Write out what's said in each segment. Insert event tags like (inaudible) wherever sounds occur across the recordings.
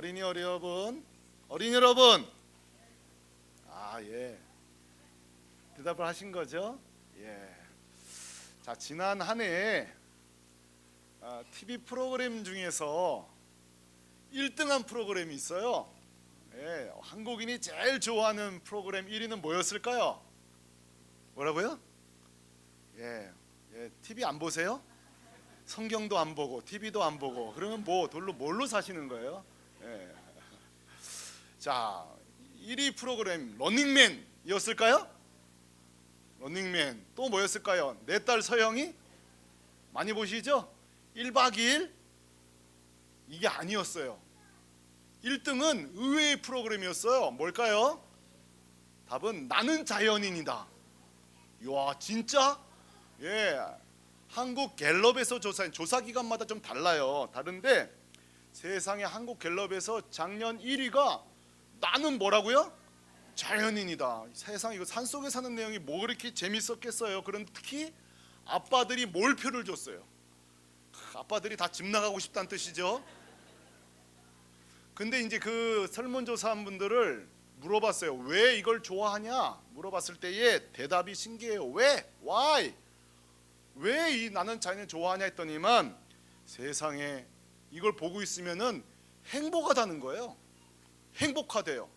어린이 여러분, 어린이 여러분. 아 예. 대답을 하신 거죠? 예. 자 지난 한해 아, TV 프로그램 중에서 1등한 프로그램이 있어요. 예, 한국인이 제일 좋아하는 프로그램 1위는 뭐였을까요? 뭐라고요? 예, 예, TV 안 보세요? 성경도 안 보고 TV도 안 보고 그러면 뭐 돌로 뭘로 사시는 거예요? 예. 자, 1위 프로그램 런닝맨이었을까요? 런닝맨 또 뭐였을까요? 내 딸 서영이 많이 보시죠? 1박 2일 이게 아니었어요. 1등은 의외의 프로그램이었어요. 뭘까요? 답은 나는 자연인이다. 이야 진짜? 예. 한국 갤럽에서 조사한 조사 기간마다 좀 달라요. 다른데 세상에 한국 갤럽에서 작년 1위가 나는 뭐라고요? 자연인이다. 세상 이거 산 속에 사는 내용이 뭐 그렇게 재밌었겠어요. 그런 특히 아빠들이 몰표를 줬어요. 크, 아빠들이 다 집 나가고 싶다는 뜻이죠. 근데 이제 그 설문조사한 분들을 물어봤어요. 왜 이걸 좋아하냐? 물어봤을 때의 대답이 신기해요. 왜? Why? 왜 이 나는 자연을 좋아하냐 했더니만 세상에 이걸 보고 있으면은 행복하다는 거예요. 행복하대요.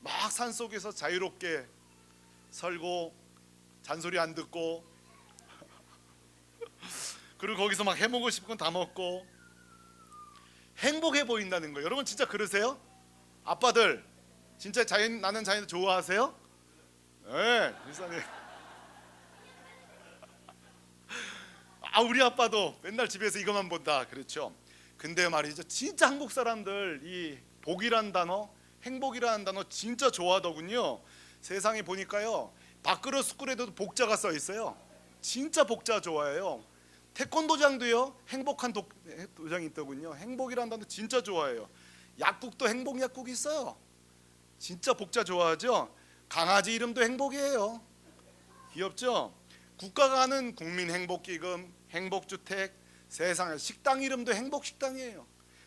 막 산속에서 자유롭게 살고 잔소리 안 듣고 (laughs) 그리고 거기서 막 해먹고 싶은 건 다 먹고 행복해 보인다는 거예요. 여러분 진짜 그러세요? 아빠들 진짜 자연 나는 자연 좋아하세요? 네, 일산에 (laughs) 아 우리 아빠도 맨날 집에서 이것만 본다 그렇죠. 근데 말이죠 진짜 한국 사람들 이 복이란 단어 행복이라는 단어 진짜 좋아하더군요. 세상에 보니까요 밥그릇 숟가락에도 복자가 써 있어요. 진짜 복자 좋아해요. 태권도장도요 행복한 도, 도장이 있더군요. 행복이라는 단어 진짜 좋아해요. 약국도 행복 약국 있어요. 진짜 복자 좋아하죠. 강아지 이름도 행복이에요. 귀엽죠? 국가가 하는 국민 행복 기금, 행복 주택, 세상에 식당 이름도 행복 식당이에요.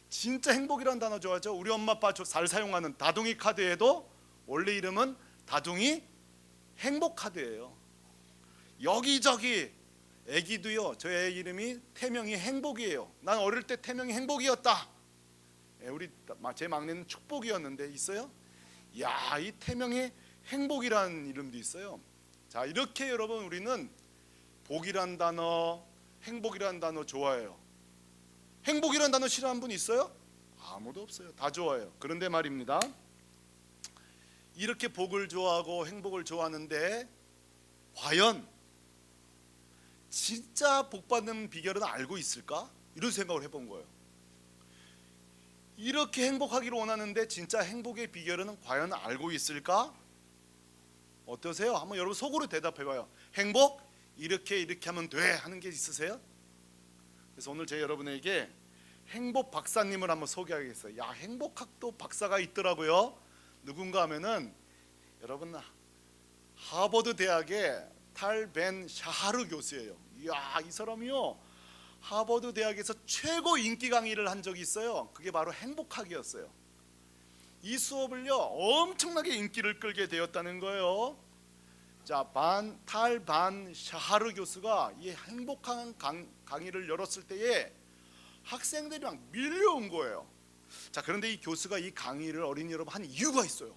진짜 행복이라는 단어 좋아하죠. 우리 엄마 아빠 잘 사용하는 다둥이 카드에도 원래 이름은 다둥이 행복 카드예요. 여기저기 애기도요. 저 애 이름이 태명이 행복이에요. 난 어릴 때 태명이 행복이었다. 예, 우리 제 막내는 축복이었는데 있어요? 야, 이 태명이 행복이라는 이름도 있어요. 자, 이렇게 여러분 우리는 복이란 단어, 행복이란 단어 좋아해요. 행복이란 단어 싫어하는 분 있어요? 아무도 없어요. 다 좋아해요. 그런데 말입니다. 이렇게 복을 좋아하고 행복을 좋아하는데 과연 진짜 복 받는 비결은 알고 있을까? 이런 생각을 해본 거예요. 이렇게 행복하기를 원하는데 진짜 행복의 비결은 과연 알고 있을까? 어떠세요? 한번 여러분 속으로 대답해 봐요. 행복 이렇게 이렇게 하면 돼 하는 게 있으세요? 그래서 오늘 제 여러분에게 행복 박사님을 한번 소개하겠어요. 야 행복학도 박사가 있더라고요. 누군가 하면은 여러분 하버드 대학의 탈벤 샤하르 교수예요. 이야 이 사람이요 하버드 대학에서 최고 인기 강의를 한 적이 있어요. 그게 바로 행복학이었어요. 이 수업을요 엄청나게 인기를 끌게 되었다는 거예요. 자, 반 탈반 샤하르 교수가 이 행복한 강, 강의를 열었을 때에 학생들이 막 밀려온 거예요. 자, 그런데 이 교수가 이 강의를 어린이 여러분 한 이유가 있어요.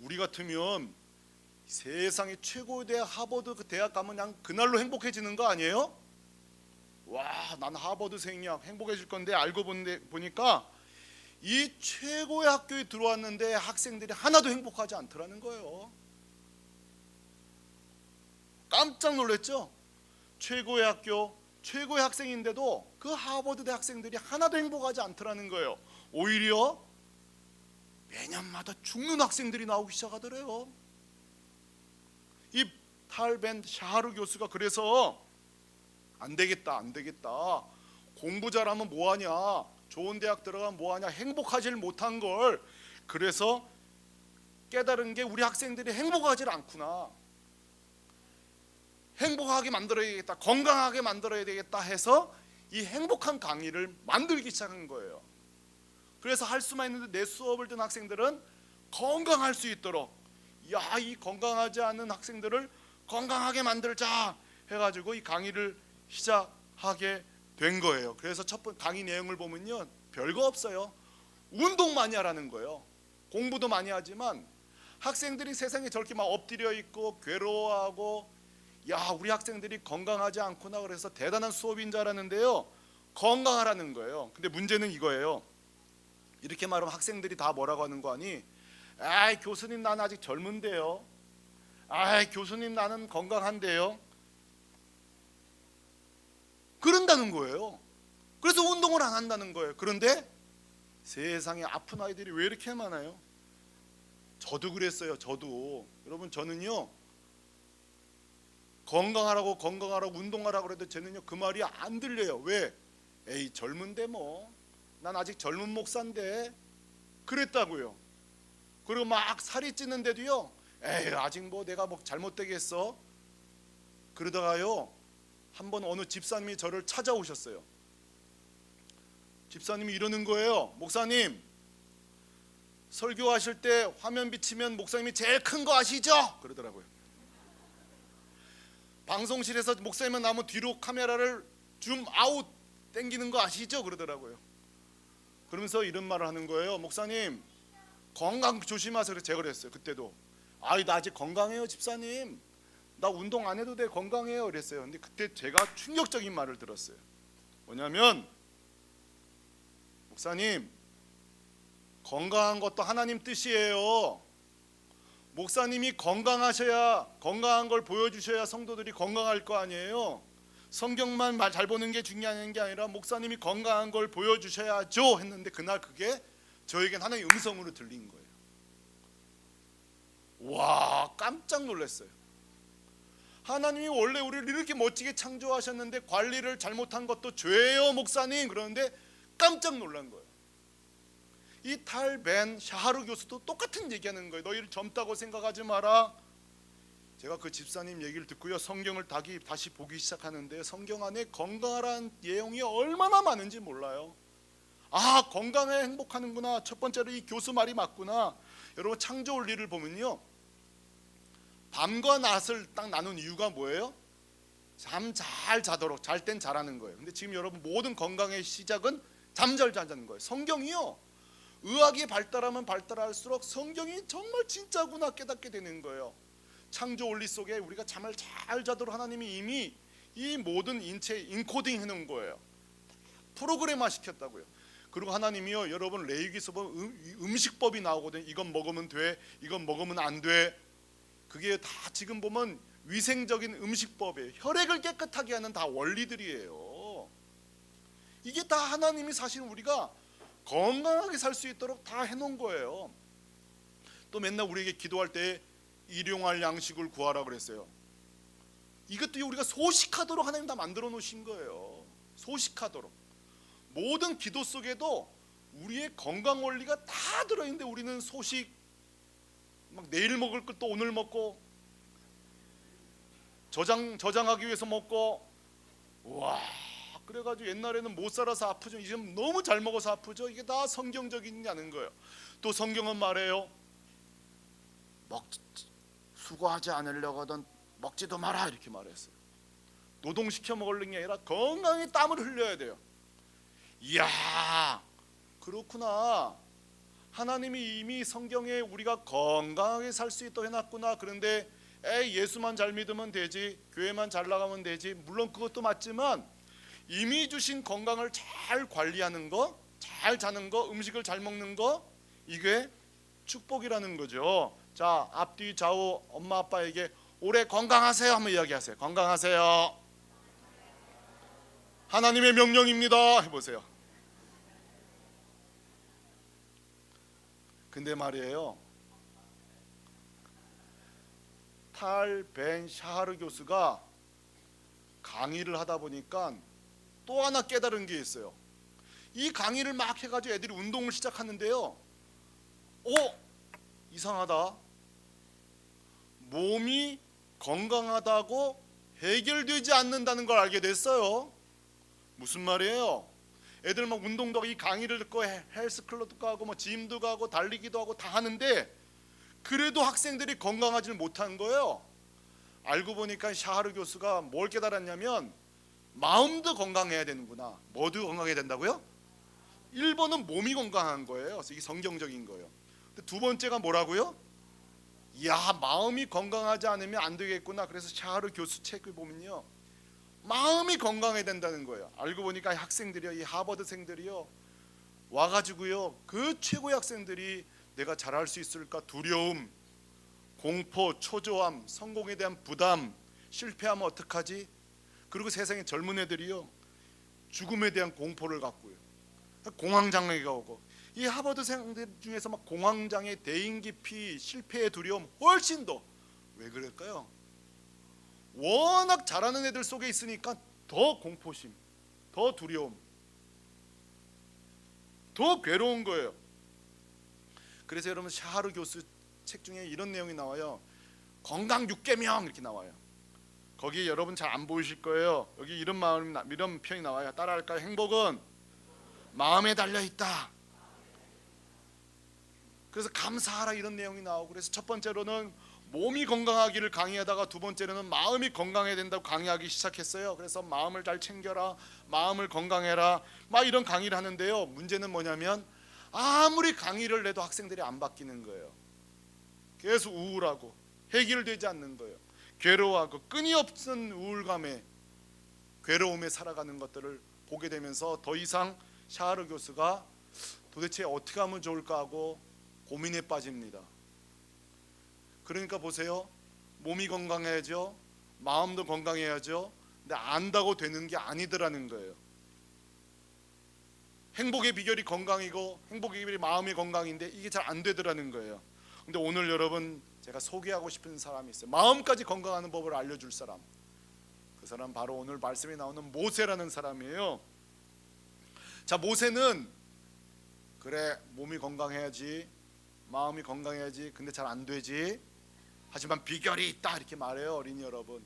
우리 같으면 세상의 최고 대학 하버드 그 대학 가면 그냥 그날로 행복해지는 거 아니에요? 와, 난 하버드생이야. 행복해질 건데 알고 보니까 이 최고의 학교에 들어왔는데 학생들이 하나도 행복하지 않더라는 거예요. 깜짝 놀랐죠? 최고의 학교, 최고의 학생인데도 그 하버드 대 학생들이 하나도 행복하지 않더라는 거예요. 오히려 매년마다 죽는 학생들이 나오기 시작하더래요. 이 탈벤 샤하르 교수가 그래서 안 되겠다, 안 되겠다. 공부 잘하면 뭐 하냐? 좋은 대학 들어가면 뭐 하냐? 행복하질 못한 걸 그래서 깨달은 게 우리 학생들이 행복하지 않구나. 행복하게 만들어야겠다, 건강하게 만들어야 되겠다 해서 이 행복한 강의를 만들기 시작한 거예요. 그래서 할 수만 있는데 내 수업을 듣는 학생들은 건강할 수 있도록 야 이 건강하지 않은 학생들을 건강하게 만들자 해가지고 이 강의를 시작하게 된 거예요. 그래서 첫 번 강의 내용을 보면요 별거 없어요. 운동 많이 하라는 거예요. 공부도 많이 하지만 학생들이 세상에 저렇게 막 엎드려 있고 괴로워하고 야 우리 학생들이 건강하지 않구나 그래서 대단한 수업인 줄 알았는데요 건강하라는 거예요. 근데 문제는 이거예요. 이렇게 말하면 학생들이 다 뭐라고 하는 거 아니? 아이 교수님 나는 아직 젊은데요. 아이 교수님 나는 건강한데요. 그런다는 거예요. 그래서 운동을 안 한다는 거예요. 그런데 세상에 아픈 아이들이 왜 이렇게 많아요? 저도 그랬어요. 저도 여러분 저는요 건강하라고 건강하라고 운동하라고 그래도 저는요 그 말이 안 들려요. 왜? 에이 젊은데 뭐. 난 아직 젊은 목사인데 그랬다고요. 그리고 막 살이 찌는데도요. 에이 아직 뭐 내가 뭐 잘못되겠어? 그러다가요 한 번 어느 집사님이 저를 찾아오셨어요. 집사님이 이러는 거예요. 목사님 설교하실 때 화면 비치면 목사님이 제일 큰 거 아시죠? 그러더라고요. 방송실에서 목사님만 나오면 뒤로 카메라를 줌 아웃 땡기는 거 아시죠? 그러더라고요. 그러면서 이런 말을 하는 거예요. 목사님 건강 조심하세요. 제가 그랬어요. 그때도 아이 나 아직 건강해요, 집사님. 나 운동 안 해도 돼 건강해요. 그랬어요. 근데 그때 제가 충격적인 말을 들었어요. 뭐냐면 목사님 건강한 것도 하나님 뜻이에요. 목사님이 건강하셔야 건강한 걸 보여주셔야 성도들이 건강할 거 아니에요. 성경만 말잘 보는 게 중요한 게 아니라 목사님이 건강한 걸 보여주셔야죠 했는데 그날 그게 저에겐 하나의 음성으로 들린 거예요. 와 깜짝 놀랐어요. 하나님이 원래 우리를 이렇게 멋지게 창조하셨는데 관리를 잘못한 것도 죄예요 목사님 그러는데 깜짝 놀란 거예요. 이 탈벤 샤하루 교수도 똑같은 얘기하는 거예요. 너희를 젊다고 생각하지 마라. 제가 그 집사님 얘기를 듣고요. 성경을 다시, 보기 시작하는데 성경 안에 건강하라는 내용이 얼마나 많은지 몰라요. 아 건강해 행복하는구나. 첫 번째로 이 교수 말이 맞구나. 여러분 창조 원리를 보면요. 밤과 낮을 딱 나눈 이유가 뭐예요? 잠 잘 자도록 잘 땐 잘하는 거예요. 근데 지금 여러분 모든 건강의 시작은 잠잘 자는 거예요. 성경이요. 의학이 발달하면 발달할수록 성경이 정말 진짜구나 깨닫게 되는 거예요. 창조 원리 속에 우리가 잠을 잘 자도록 하나님이 이미 이 모든 인체 인코딩 해놓은 거예요. 프로그램화 시켰다고요. 그리고 하나님이요 여러분 레위기서 보면 음, 음식법이 나오거든요. 이건 먹으면 돼, 이건 먹으면 안 돼. 그게 다 지금 보면 위생적인 음식법이에요. 혈액을 깨끗하게 하는 다 원리들이에요. 이게 다 하나님이 사실 우리가 건강하게 살 수 있도록 다 해놓은 거예요. 또 맨날 우리에게 기도할 때 일용할 양식을 구하라 그랬어요. 이것도 우리가 소식하도록 하나님 다 만들어 놓으신 거예요. 소식하도록 모든 기도 속에도 우리의 건강 원리가 다 들어 있는데 우리는 소식 막 내일 먹을 것도 오늘 먹고 저장 저장하기 위해서 먹고 와 그래가지고 옛날에는 못 살아서 아프죠. 이제 너무 잘 먹어서 아프죠. 이게 다 성경적이냐는 거예요. 또 성경은 말해요. 먹 수고하지 않으려고 하던 먹지도 마라 이렇게 말했어요. 노동시켜 먹으려는 게 아니라 건강히 땀을 흘려야 돼요. 이야 그렇구나. 하나님이 이미 성경에 우리가 건강하게 살 수 있도록 해놨구나. 그런데 에이 예수만 잘 믿으면 되지, 교회만 잘 나가면 되지. 물론 그것도 맞지만 이미 주신 건강을 잘 관리하는 거, 잘 자는 거, 음식을 잘 먹는 거 이게 축복이라는 거죠. 자 앞뒤 좌우 엄마 아빠에게 올해 건강하세요 한번 이야기하세요. 건강하세요. 하나님의 명령입니다. 해 보세요. 근데 말이에요. 탈 벤 샤하르 교수가 강의를 하다 보니까 또 하나 깨달은 게 있어요. 이 강의를 막 해가지고 애들이 운동을 시작하는데요. 오 이상하다. 몸이 건강하다고 해결되지 않는다는 걸 알게 됐어요. 무슨 말이에요? 애들 막 운동도 하고 이 강의를 듣고 헬- 헬스클럽도 가고 뭐 짐도 가고 달리기도 하고 다 하는데 그래도 학생들이 건강하지를 못한 거예요. 알고 보니까 샤하르 교수가 뭘 깨달았냐면 마음도 건강해야 되는구나. 뭐도 건강해야 된다고요? 1번은 몸이 건강한 거예요. 그래서 이게 성경적인 거예요. 두 번째가 뭐라고요? 야 마음이 건강하지 않으면 안 되겠구나. 그래서 샤하르 교수 책을 보면요, 마음이 건강해야 된다는 거예요. 알고 보니까 학생들이요, 이 하버드생들이요, 와가지고요, 그 최고의 학생들이 내가 잘할 수 있을까 두려움, 공포, 초조함, 성공에 대한 부담, 실패하면 어떡하지? 그리고 세상의 젊은 애들이요, 죽음에 대한 공포를 갖고요, 공황장애가 오고 이 하버드 생들 중에서 막 공황장애, 대인 기피, 실패의 두려움 훨씬 더 왜 그럴까요? 워낙 잘하는 애들 속에 있으니까 더 공포심, 더 두려움, 더 괴로운 거예요. 그래서 여러분 샤하르 교수 책 중에 이런 내용이 나와요. 건강 6계명 이렇게 나와요. 거기 여러분 잘 안 보이실 거예요. 여기 이런 마음 이런 표현이 나와요. 따라할까요? 행복은 마음에 달려 있다. 그래서 감사하라 이런 내용이 나오고 그래서 첫 번째로는 몸이 건강하기를 강의하다가 두 번째로는 마음이 건강해야 된다고 강의하기 시작했어요. 그래서 마음을 잘 챙겨라, 마음을 건강해라, 막 이런 강의를 하는데요. 문제는 뭐냐면 아무리 강의를 해도 학생들이 안 바뀌는 거예요. 계속 우울하고 해결되지 않는 거예요. 괴로워하고 끊임없는 우울감에 괴로움에 살아가는 것들을 보게 되면서 더 이상 샤하르 교수가 도대체 어떻게 하면 좋을까 하고 고민에 빠집니다. 그러니까 보세요. 몸이 건강해야죠. 마음도 건강해야죠. 근데 안다고 되는 게 아니더라는 거예요. 행복의 비결이 건강이고 행복의 비결이 마음의 건강인데 이게 잘 안 되더라는 거예요. 근데 오늘 여러분 제가 소개하고 싶은 사람이 있어요. 마음까지 건강하는 법을 알려줄 사람. 그 사람 바로 오늘 말씀에 나오는 모세라는 사람이에요. 자 모세는 그래 몸이 건강해야지 마음이 건강해야지 근데 잘 안 되지 하지만 비결이 있다 이렇게 말해요 어린이 여러분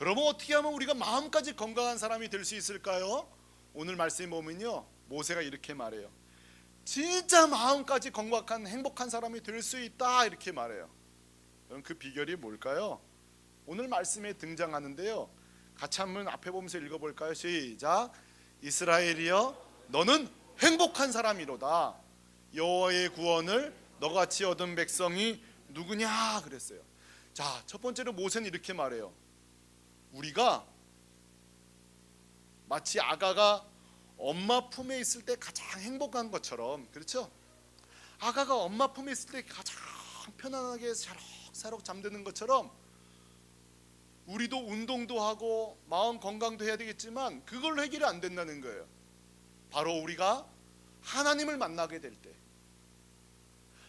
여러분 어떻게 하면 우리가 마음까지 건강한 사람이 될 수 있을까요? 오늘 말씀에 보면요 모세가 이렇게 말해요 진짜 마음까지 건강한 행복한 사람이 될 수 있다 이렇게 말해요 그럼 그 비결이 뭘까요? 오늘 말씀에 등장하는데요. 같이 한번 앞에 보면서 읽어볼까요? 시작. 이스라엘이여 너는 행복한 사람이로다. 여호와의 구원을 너같이 얻은 백성이 누구냐? 그랬어요. 자 첫 번째로 모세는 이렇게 말해요. 우리가 마치 아가가 엄마 품에 있을 때 가장 행복한 것처럼 그렇죠? 아가가 엄마 품에 있을 때 가장 편안하게 사록사록 잠드는 것처럼 우리도 운동도 하고 마음 건강도 해야 되겠지만 그걸로 해결이 안 된다는 거예요. 바로 우리가 하나님을 만나게 될 때,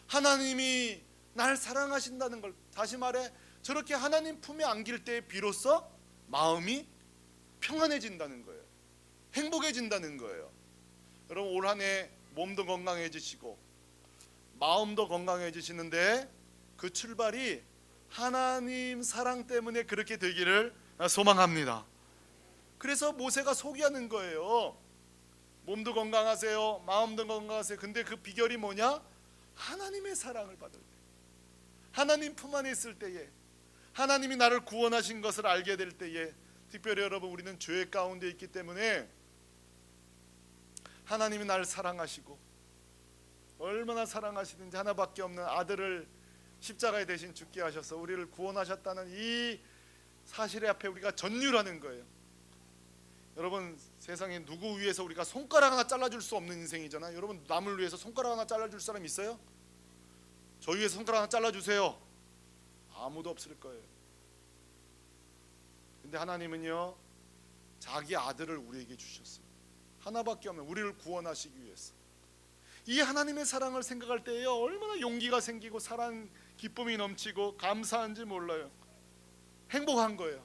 하나님이 날 사랑하신다는 걸 다시 말해 저렇게 하나님 품에 안길 때 비로소 마음이 평안해진다는 거예요. 행복해진다는 거예요. 여러분 올 한해 몸도 건강해지시고 마음도 건강해지시는데 그 출발이 하나님 사랑 때문에 그렇게 되기를 소망합니다. 그래서 모세가 소개하는 거예요. 몸도 건강하세요. 마음도 건강하세요. 근데 그 비결이 뭐냐? 하나님의 사랑을 받을 때. 하나님 품 안에 있을 때에 하나님이 나를 구원하신 것을 알게 될 때에 특별히 여러분 우리는 죄 가운데 있기 때문에 하나님이 나를 사랑하시고 얼마나 사랑하시는지 하나밖에 없는 아들을 십자가에 대신 죽게 하셔서 우리를 구원하셨다는 이 사실의 앞에 우리가 전율하는 거예요. 여러분 세상에 누구 위해서 우리가 손가락 하나 잘라줄 수 없는 인생이잖아요. 여러분 남을 위해서 손가락 하나 잘라줄 사람 있어요? 저 위해서 손가락 하나 잘라주세요. 아무도 없을 거예요. 근데 하나님은요 자기 아들을 우리에게 주셨어요. 하나밖에 없는 우리를 구원하시기 위해서. 이 하나님의 사랑을 생각할 때에 얼마나 용기가 생기고 사랑 기쁨이 넘치고 감사한지 몰라요. 행복한 거예요.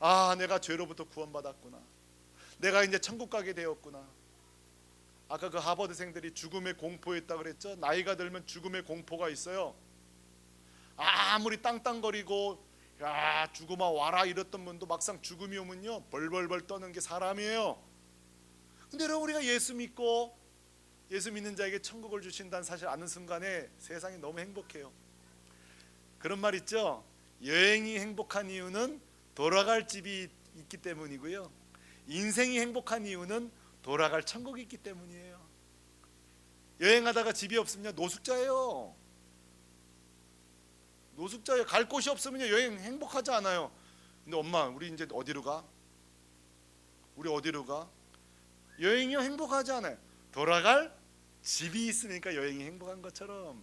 아, 내가 죄로부터 구원받았구나. 내가 이제 천국 가게 되었구나. 아까 그 하버드생들이 죽음의 공포에 있다 그랬죠? 나이가 들면 죽음의 공포가 있어요. 아무리 땅땅거리고 야 죽음아 와라 이랬던 분도 막상 죽음이 오면요 벌벌벌 떠는 게 사람이에요. 근데 여러분 우리가 예수 믿고 예수 믿는 자에게 천국을 주신다는 사실 아는 순간에 세상이 너무 행복해요. 그런 말 있죠. 여행이 행복한 이유는 돌아갈 집이 있기 때문이고요. 인생이 행복한 이유는 돌아갈 천국이 있기 때문이에요. 여행하다가 집이 없으면 노숙자예요. 노숙자예요. 갈 곳이 없으면 여행 행복하지 않아요. 근데 엄마, 우리 이제 어디로 가? 우리 어디로 가? 여행이요 행복하지 않아요. 돌아갈 집이 있으니까 여행이 행복한 것처럼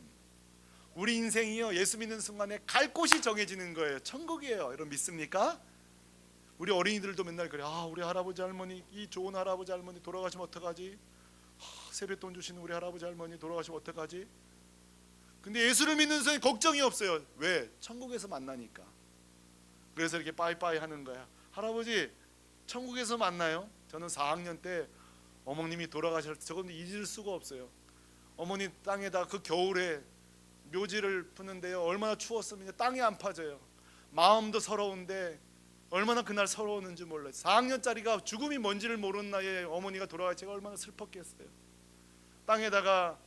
우리 인생이요 예수 믿는 순간에 갈 곳이 정해지는 거예요. 천국이에요. 여러분 믿습니까? 우리 어린이들도 맨날 그래. 아 우리 할아버지 할머니 이 좋은 할아버지 할머니 돌아가시면 어떡하지? 아, 세뱃돈 주시는 우리 할아버지 할머니 돌아가시면 어떡하지? 근데 예수를 믿는 사람이 걱정이 없어요. 왜? 천국에서 만나니까. 그래서 이렇게 빠이빠이 하는 거야. 할아버지 천국에서 만나요. 저는 4학년 때 어머님이 돌아가실 때 저건 잊을 수가 없어요. 어머니 땅에다 그 겨울에 묘지를 푸는데요. 얼마나 추웠으면 땅이 안 파져요. 마음도 서러운데 얼마나 그날 서러웠는지 몰라요. 4학년짜리가 죽음이 뭔지를 모르는 나이에 어머니가 돌아갈 제가 얼마나 슬펐겠어요. 땅에다가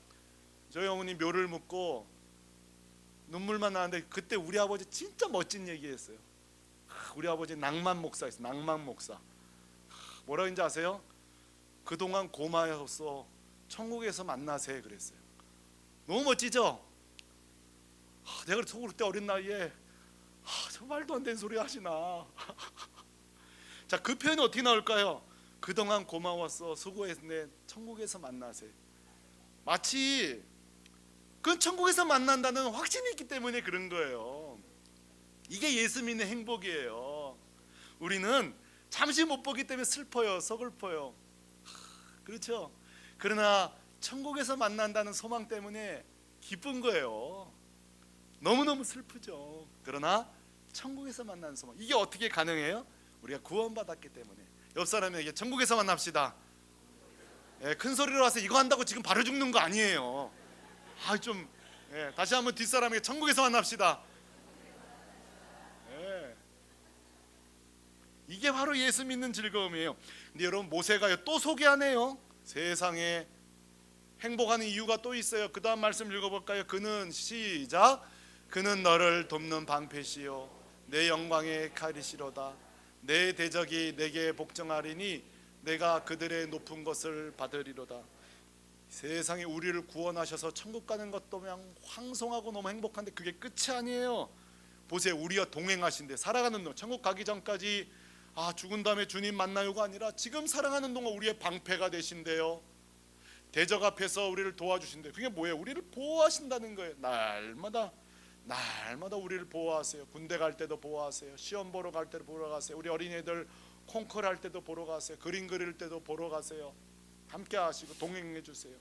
저희 어머니 묘를 묻고 눈물만 나는데 그때 우리 아버지 진짜 멋진 얘기했어요. 하, 우리 아버지 낭만 목사였어요. 낭만 목사. 하, 뭐라 했는지 아세요? 그동안 고마워서 천국에서 만나세 그랬어요. 너무 멋지죠? 하, 내가 속으로 그때 어린 나이에 하, 저 말도 안 되는 소리 하시나. (laughs) 자, 그 표현이 어떻게 나올까요? 그동안 고마웠어. 수고했네. 천국에서 만나세. 마치 그건 천국에서 만난다는 확신이 있기 때문에 그런 거예요. 이게 예수 믿는 행복이에요. 우리는 잠시 못 보기 때문에 슬퍼요, 서글퍼요. 하, 그렇죠? 그러나 천국에서 만난다는 소망 때문에 기쁜 거예요. 너무너무 슬프죠. 그러나 천국에서 만나는 소망. 이게 어떻게 가능해요? 우리가 구원받았기 때문에. 옆 사람에게 천국에서 만납시다. 예, 큰 소리로 와서 이거 한다고 지금 바로 죽는 거 아니에요. 아, 좀 예, 다시 한번 뒷사람에게 천국에서 만납시다. 예. 이게 바로 예수 믿는 즐거움이에요. 근데 여러분 모세가 또 소개하네요. 세상에 행복하는 이유가 또 있어요. 그 다음 말씀 읽어볼까요? 그는 시작. 그는 너를 돕는 방패시요 내 영광의 칼이시로다. 내 대적이 내게 복종하리니 내가 그들의 높은 것을 받으리로다. 세상에 우리를 구원하셔서 천국 가는 것도 그냥 황송하고 너무 행복한데 그게 끝이 아니에요. 보세요, 우리와 동행하신데 살아가는 동안 천국 가기 전까지 아 죽은 다음에 주님 만나요가 아니라 지금 살아가는 동안 우리의 방패가 되신대요. 대적 앞에서 우리를 도와주신대. 그게 뭐예요? 우리를 보호하신다는 거예요. 날마다 날마다 우리를 보호하세요. 군대 갈 때도 보호하세요. 시험 보러 갈 때도 보러 가세요. 우리 어린애들 콩쿨 할 때도 보러 가세요. 그림 그릴 때도 보러 가세요. 함께 하시고 동행해 주세요.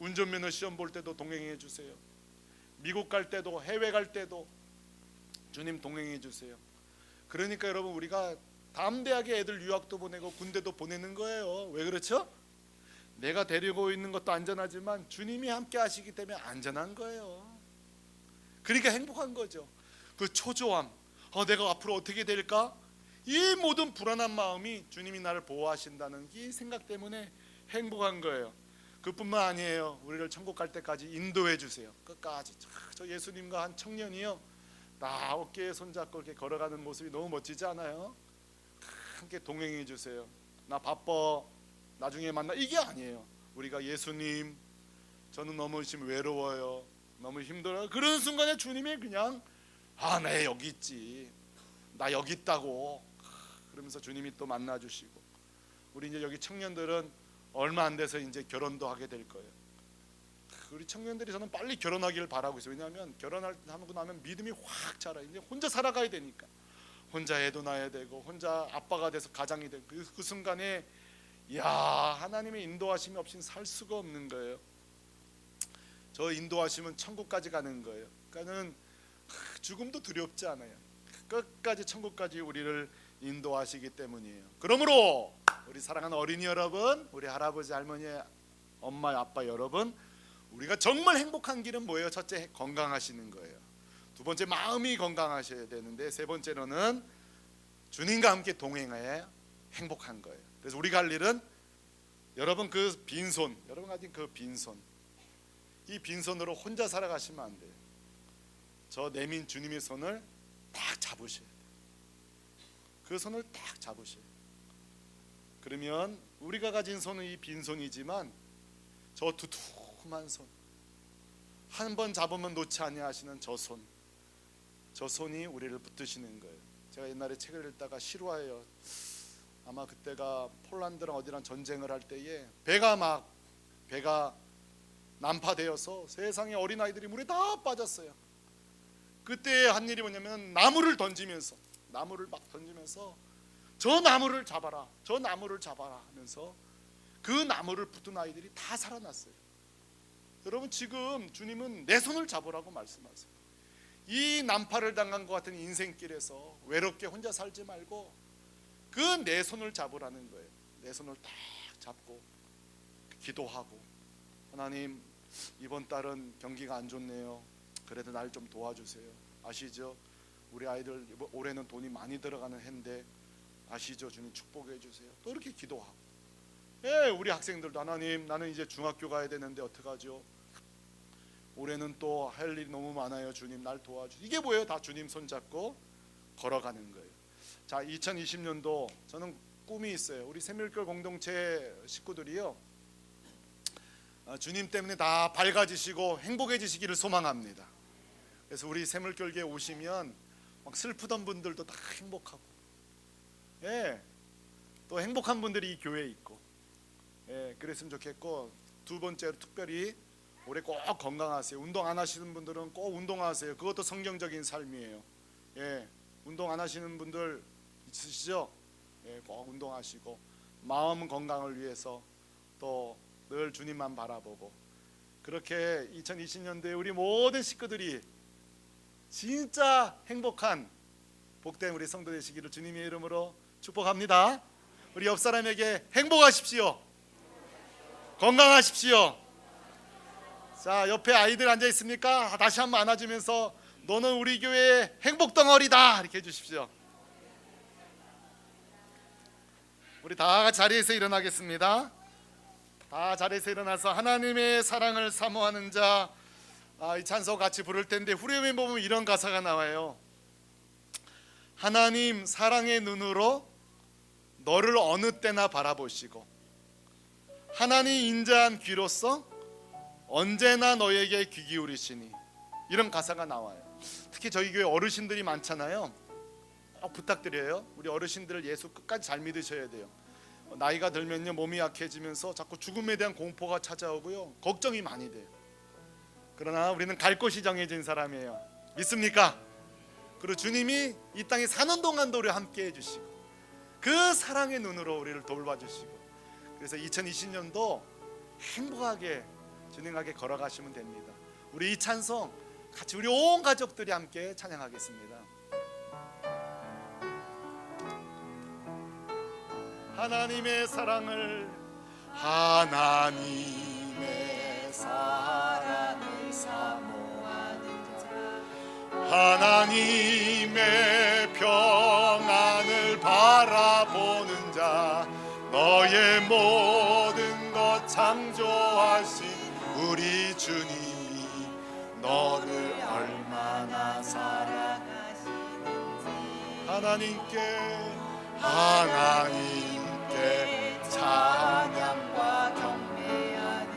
운전면허 시험 볼 때도 동행해 주세요. 미국 갈 때도 해외 갈 때도 주님 동행해 주세요. 그러니까 여러분 우리가 담대하게 애들 유학도 보내고 군대도 보내는 거예요. 왜 그렇죠? 내가 데리고 있는 것도 안전하지만 주님이 함께 하시기 때문에 안전한 거예요. 그러니까 행복한 거죠. 그 초조함, 어, 내가 앞으로 어떻게 될까? 이 모든 불안한 마음이 주님이 나를 보호하신다는 이 생각 때문에 행복한 거예요. 그뿐만 아니에요. 우리를 천국 갈 때까지 인도해 주세요. 끝까지 저 예수님과 한 청년이요. 나 어깨에 손잡고 이렇게 걸어가는 모습이 너무 멋지지 않아요? 함께 동행해 주세요. 나 바빠. 나중에 만나. 이게 아니에요. 우리가 예수님, 저는 너무 지금 외로워요. 너무 힘들어요. 그런 순간에 주님이 그냥 아, 나 여기 있지. 나 여기 있다고. 그러면서 주님이 또 만나 주시고. 우리 이제 여기 청년들은 얼마 안 돼서 이제 결혼도 하게 될 거예요. 우리 청년들이 저는 빨리 결혼하기를 바라고 있어요. 왜냐하면 결혼하고 나면 믿음이 확 자라. 이제 혼자 살아가야 되니까. 혼자 애도 낳아야 되고 혼자 아빠가 돼서 가장이 되고 그, 그 순간에 야 하나님의 인도하심이 없이는 살 수가 없는 거예요. 저 인도하시면 천국까지 가는 거예요. 그러니까는 죽음도 두렵지 않아요. 끝까지 천국까지 우리를 인도하시기 때문이에요. 그러므로 우리 사랑하는 어린이 여러분, 우리 할아버지 할머니, 엄마 아빠 여러분, 우리가 정말 행복한 길은 뭐예요? 첫째 건강하시는 거예요. 두 번째 마음이 건강하셔야 되는데 세 번째로는 주님과 함께 동행해 행복한 거예요. 그래서 우리가 할 일은 여러분 그 빈손, 여러분 가진 그 빈손, 이 빈손으로 혼자 살아가시면 안 돼요. 저 내민 주님의 손을 딱 잡으셔야 돼요. 그 손을 딱 잡으셔야 돼요. 그러면 우리가 가진 손은 이 빈손이지만 저 두툼 한 손, 한 번 잡으면 놓지 아니하시는 저 손, 저 손이 우리를 붙드시는 거예요. 제가 옛날에 책을 읽다가 실화예요. 아마 그때가 폴란드랑 어디랑 전쟁을 할 때에 배가 막 배가 난파되어서 세상에 어린 아이들이 물에 다 빠졌어요. 그때 한 일이 뭐냐면 나무를 던지면서 나무를 막 던지면서 저 나무를 잡아라, 저 나무를 잡아라 하면서 그 나무를 붙은 아이들이 다 살아났어요. 여러분 지금 주님은 내 손을 잡으라고 말씀하세요. 이 난파를 당한 것 같은 인생길에서 외롭게 혼자 살지 말고 그 내 손을 잡으라는 거예요. 내 손을 딱 잡고 기도하고 하나님 이번 달은 경기가 안 좋네요. 그래도 날 좀 도와주세요. 아시죠? 우리 아이들 올해는 돈이 많이 들어가는 해인데 아시죠? 주님 축복해 주세요. 또 이렇게 기도하고 예, 우리 학생들도 하나님 나는 이제 중학교 가야 되는데 어떡하죠? 올해는 또 할 일이 너무 많아요. 주님 날 도와주. 이게 뭐예요? 다 주님 손 잡고 걸어가는 거예요. 자, 2020년도 저는 꿈이 있어요. 우리 새밀교 공동체 식구들이요. 아, 주님 때문에 다 밝아지시고 행복해지시기를 소망합니다. 그래서 우리 새물결교에 오시면 막 슬프던 분들도 다 행복하고, 예, 또 행복한 분들이 이 교회에 있고, 예, 그랬으면 좋겠고 두 번째로 특별히 올해 꼭 건강하세요. 운동 안 하시는 분들은 꼭 운동하세요. 그것도 성경적인 삶이에요. 예, 운동 안 하시는 분들 있으시죠? 예, 꼭 운동하시고 마음 건강을 위해서 또 늘 주님만 바라보고 그렇게 2020년도에 우리 모든 식구들이 진짜 행복한 복된 우리 성도 되시기를 주님의 이름으로 축복합니다. 우리 옆 사람에게 행복하십시오. 건강하십시오. 자, 옆에 아이들 앉아 있습니까? 다시 한번 안아주면서 너는 우리 교회의 행복 덩어리다 이렇게 해주십시오. 우리 다 자리에서 일어나겠습니다. 다 자리에서 일어나서 하나님의 사랑을 사모하는 자, 아, 이 찬송 같이 부를 텐데 후렴에 보면 이런 가사가 나와요. 하나님 사랑의 눈으로 너를 어느 때나 바라보시고 하나님 인자한 귀로서 언제나 너에게 귀 기울이시니 이런 가사가 나와요. 특히 저희 교회 어르신들이 많잖아요. 꼭 부탁드려요. 우리 어르신들 예수 끝까지 잘 믿으셔야 돼요. 어, 나이가 들면요 몸이 약해지면서 자꾸 죽음에 대한 공포가 찾아오고요 걱정이 많이 돼요. 그러나 우리는 갈 곳이 정해진 사람이에요. 믿습니까? 그리고 주님이 이 땅에 사는 동안도 우리 함께 해주시고 그 사랑의 눈으로 우리를 돌봐주시고 그래서 2020년도 행복하게 주님하게 걸어가시면 됩니다. 우리 이 찬송 같이 우리 온 가족들이 함께 찬양하겠습니다. 하나님의 사랑을 하나님의 사랑을 사모하는 자 하나님의 평안을 바라보는 자 너의 모든 것 창조하신 우리 주님이 너를 얼마나 사랑하시는지. 하나님께 하나님께 찬양과 경배하는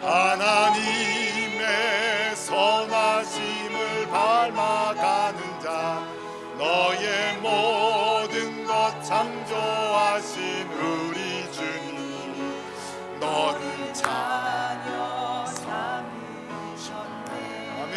자. 하나님 자녀 삼으셨네. 아멘